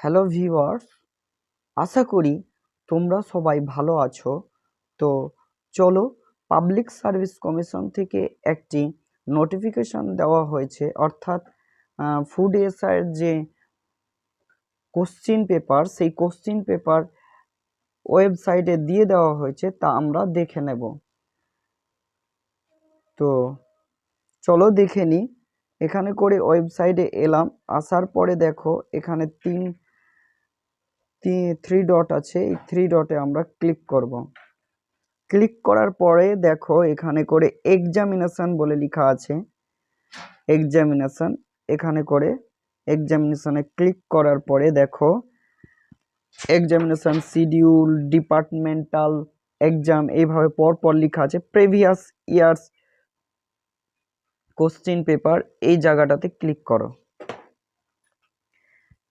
Hello viewers আশা করি তোমরা সবাই ভালো আছো। তো চলো পাবলিক সার্ভিস কমিশন থেকে একটি নোটিফিকেশন দেওয়া হয়েছে। অর্থাৎ ফুড এসআইয়ের যে কোশ্চিন পেপার সেই কোশ্চিন পেপার ওয়েবসাইটে দিয়ে দেওয়া হয়েছে, তা আমরা দেখে নেব। তো চলো দেখে নিই এখানে করে ওয়েবসাইটে এলাম। আসার পরে দেখো, এখানে তিন থ্রি ডট আছে, এই থ্রি ডটে আমরা ক্লিক করব। ক্লিক করার পরে দেখো এখানে করে এক্সামিনেশন বলে লেখা আছে। এক্সামিনেশন এখানে করে এক্সামিনেশনে ক্লিক করার পরে দেখো এক্সামিনেশন শিডিউল ডিপার্টমেন্টাল এক্সাম এইভাবে পরপর লেখা আছে। প্রিভিয়াস ইয়ার্স কোশ্চিন পেপার এই জায়গাটাতে ক্লিক করো।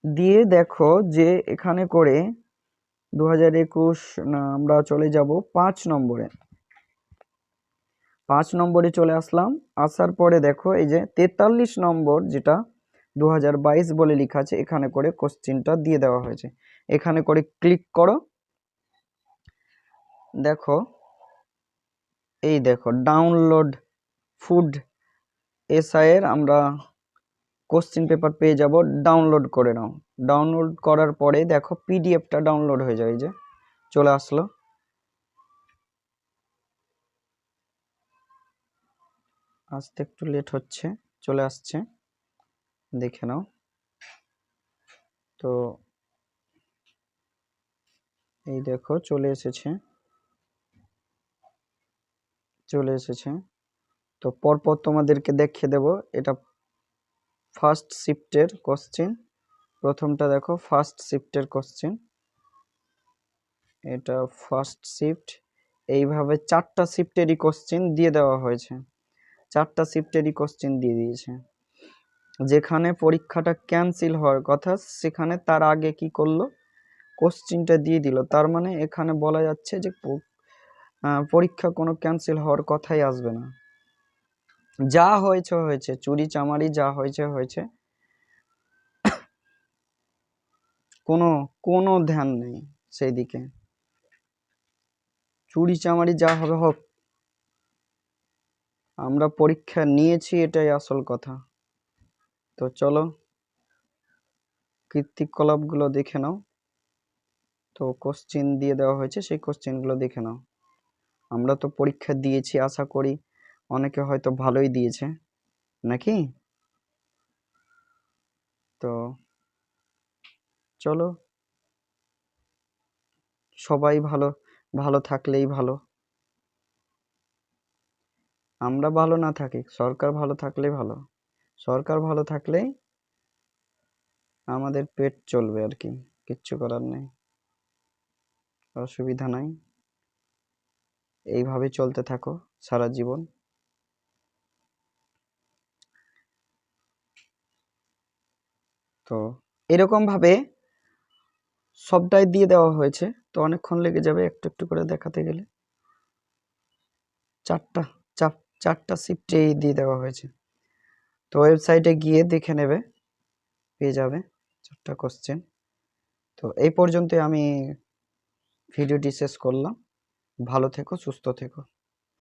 দিয়ে দেখো যে এখানে করে দু হাজার একুশ, না, আমরা চলে যাব পাঁচ নম্বরে। পাঁচ নম্বরে চলে আসলাম, আসার পরে দেখো এই যে তেতাল্লিশ নম্বর যেটা দু হাজার বাইশ বলে লেখা আছে, এখানে করে কোশ্চিনটা দিয়ে দেওয়া হয়েছে। এখানে করে ক্লিক করো। দেখো, এই দেখো, ডাউনলোড ফুড এসআইয়ের আমরা কোশ্চিন পেপার পেয়ে যাব, ডাউনলোড করে নাও। ডাউনলোড করার পরে দেখো পিডিএফটা ডাউনলোড হয়ে যায় যে চলে আসলো। আসতে একটু লেট হচ্ছে, চলে আসছে, দেখে নাও। তো এই দেখো চলে এসেছে। চলে এসেছে। তো পরপর তোমাদেরকে দেখিয়ে দেব, এটা ফার্স্ট শিফটের কোশ্চেন। প্রথমটা দেখো, ফার্স্ট শিফটের কোশ্চেন। এটা ফার্স্ট শিফট। এইভাবে চারটা শিফটেরই কোশ্চেন দিয়ে দেওয়া হয়েছে। চারটা শিফটেরই কোশ্চেন দিয়ে দিয়েছে। যেখানে পরীক্ষাটা ক্যান্সেল হওয়ার কথা, সেখানে তার আগে কি করল? কোশ্চেনটা দিয়ে দিল। তার মানে এখানে বলা যাচ্ছে যে পরীক্ষা কোনো ক্যান্সেল হওয়ার কথাই আসবে না। যা হয়েছে হয়েছে। চুরি, চামারি, যা হয়েছে হয়েছে। কোনো কোনো ধ্যান নেই সেই দিকে চুরি, চামারি যা হবে, হোক। আমরা পরীক্ষা নিয়েছি, এটাই আসল কথা। তো চলো কীর্তিকলাপগুলো দেখে নাও। তো কোশ্চিন দিয়ে দেওয়া হয়েছে, সেই কোশ্চিনগুলো দেখে নাও। আমরা তো পরীক্ষা দিয়েছি, আশা করি অনেকে হয়তো ভালোই দিয়েছে, নাকি? তো চলো। সবাই ভালো ভালো থাকলেই ভালো। আমরা ভালো না থাকি, সরকার ভালো থাকলেই ভালো। সরকার ভালো থাকলেই আমাদের পেট চলবে আর কি, কিচ্ছু করার নেই। অসুবিধা নাই। এইভাবে চলতে থাকো সারা জীবন। তো এরকমভাবে সবটাই দিয়ে দেওয়া হয়েছে। তো অনেকক্ষণ লেগে যাবে একটু একটু করে দেখাতে গেলে। চারটা, চাপ, চারটা শিফটেই দিয়ে দেওয়া হয়েছে। তো ওয়েবসাইটে গিয়ে দেখে নেবে, পেয়ে যাবে চারটা কোশ্চেন তো এই পর্যন্তই আমি ভিডিওটি শেষ করলাম। ভালো থেকো, সুস্থ থেকো।